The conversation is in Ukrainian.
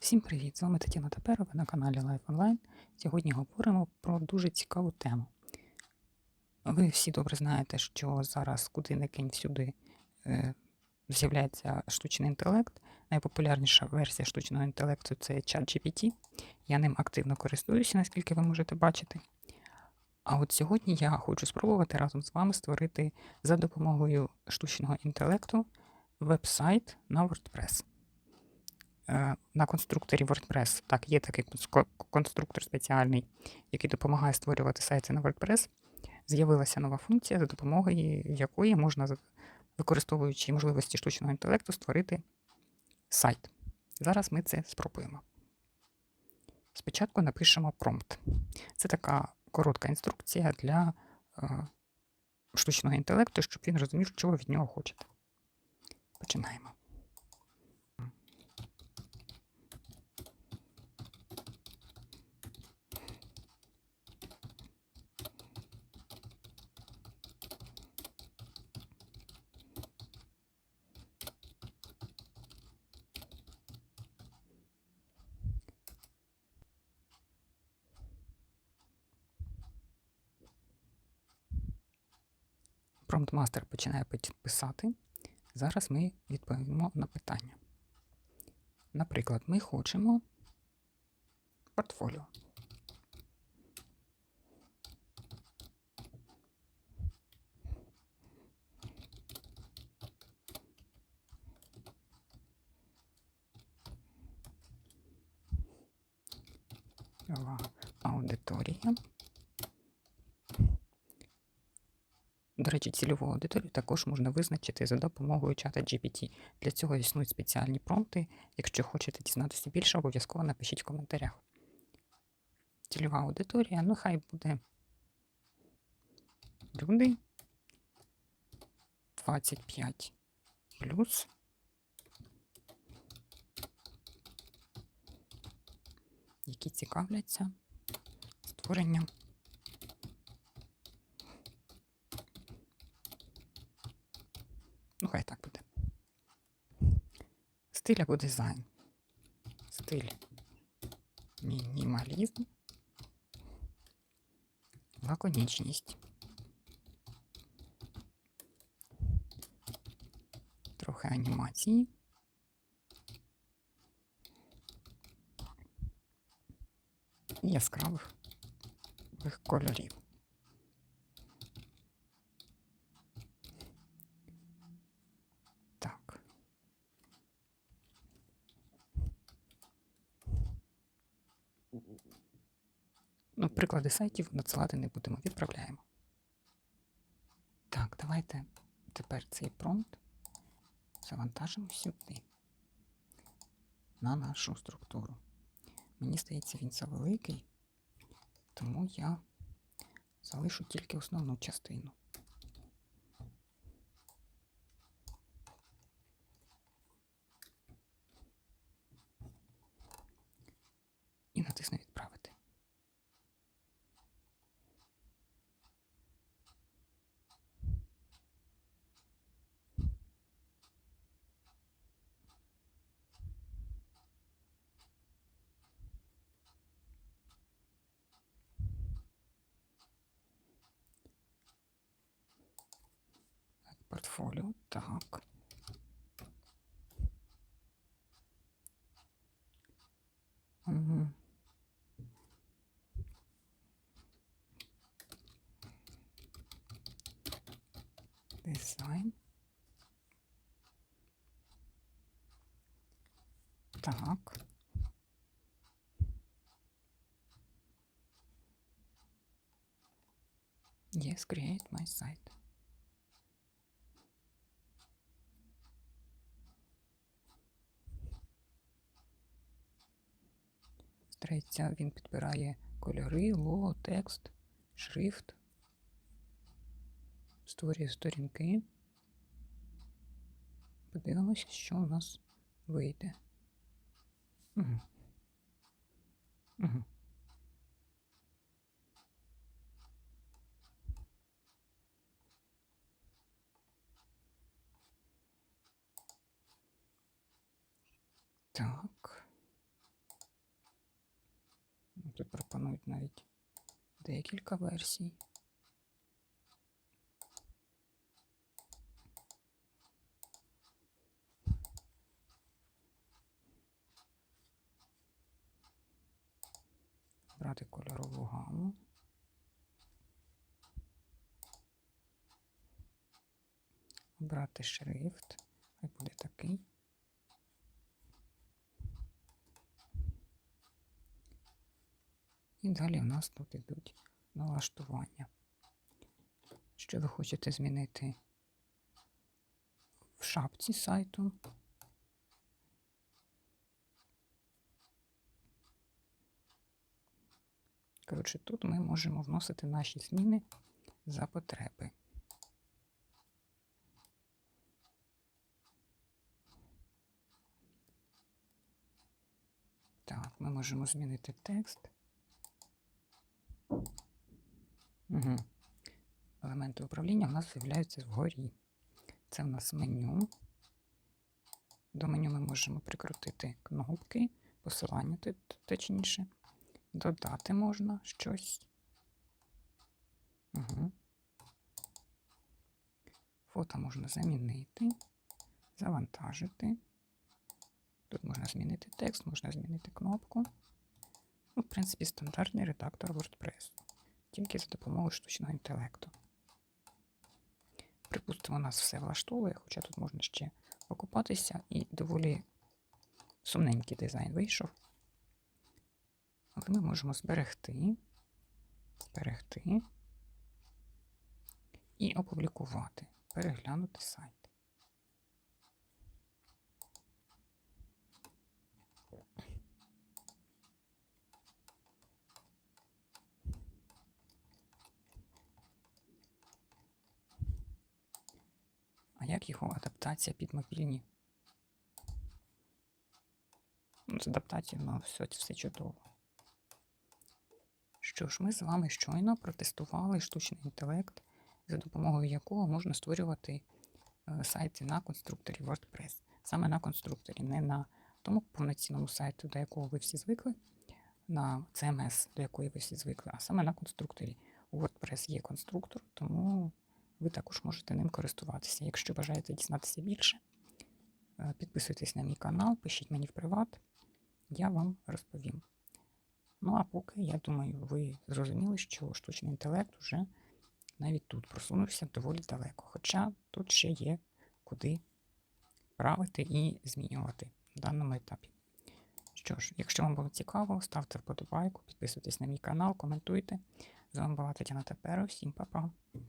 Всім привіт! З вами Тетяна Таперова на каналі Life Online. Сьогодні говоримо про дуже цікаву тему. Ви всі добре знаєте, що зараз куди не кинь всюди е, з'являється штучний інтелект. Найпопулярніша версія штучного інтелекту це ChatGPT. Я ним активно користуюся, наскільки ви можете бачити. А от сьогодні я хочу спробувати разом з вами створити за допомогою штучного інтелекту веб-сайт на WordPress. Е, На конструкторі WordPress, так, є такий конструктор спеціальний, який допомагає створювати сайти на WordPress. З'явилася нова функція, за допомогою якої можна, використовуючи можливості штучного інтелекту, створити сайт. Зараз ми це спробуємо. Спочатку напишемо промпт. Це така коротка інструкція для е, штучного інтелекту, щоб він розумів, ви від нього хочете. Починаємо. Промптмастер починає писати. Зараз ми відповімо на питання. Наприклад, ми хочемо портфоліо. Аудиторія. До речі, цільову аудиторію також можна визначити за допомогою чата GPT. Для цього існують спеціальні промпти. Якщо хочете дізнатися більше, обов'язково напишіть в коментарях. Цільова аудиторія, ну хай буде люди 25 плюс. Які цікавляться створенням Стиль або дизайн. Стиль мінімалізм. Лаконічність. Трохи анімації. І яскравих кольорів. Ну, приклади сайтів надсилати не будемо, відправляємо. Так, давайте тепер цей промпт завантажимо сюди, на нашу структуру. Мені здається, він завеликий, тому я залишу тільки основну частину. Так, Портфоліо, так. Мгм. Дизайн. Так. Yes, create my site. Третя він підбирає кольори, лого, текст, шрифт. Створює сторінки. Подивимося, що у нас вийде. Угу. Угу. Так. Тут пропонують навіть декілька версій. Брати кольорову гаму. Обрати шрифт. Хай буде такий. І далі в нас тут ідуть налаштування. Що ви хочете змінити в шапці сайту? Коротше, тут ми можемо вносити наші зміни за потреби. Так, ми можемо змінити текст. Угу. Елементи управління у нас з'являються вгорі. Це в нас меню. До меню ми можемо прикрутити кнопки, посилання точніше. Додати можна щось. Угу. Фото можна замінити, завантажити. Тут можна змінити текст, можна змінити кнопку. Ну, в принципі, стандартний редактор WordPress, тільки за допомогою штучного інтелекту. Припустимо, нас все влаштовує, хоча тут можна ще окупатися, і доволі сумненький дизайн вийшов. Але ми можемо зберегти, зберегти і опублікувати, переглянути сайт. А як його адаптація під мобільні? Ну, З адаптацією ну, все, все чудово. Що ж, ми з вами щойно протестували штучний інтелект, за допомогою якого можна створювати е, сайти на конструкторі WordPress. Саме на конструкторі, не на тому повноцінному сайту, до якого ви всі звикли, на CMS, до якої ви всі звикли, а саме на конструкторі. У WordPress є конструктор, тому ви також можете ним користуватися. Якщо бажаєте дізнатися більше, е, підписуйтесь на мій канал, пишіть мені в приват, я вам розповім. Ну, а поки, я думаю, ви зрозуміли, що штучний інтелект вже навіть тут просунувся доволі далеко. Хоча тут ще є куди правити і змінювати в даному етапі. Що ж, якщо вам було цікаво, ставте вподобайку, підписуйтесь на мій канал, коментуйте. З вами була Тетяна Теперо. Всім па-па.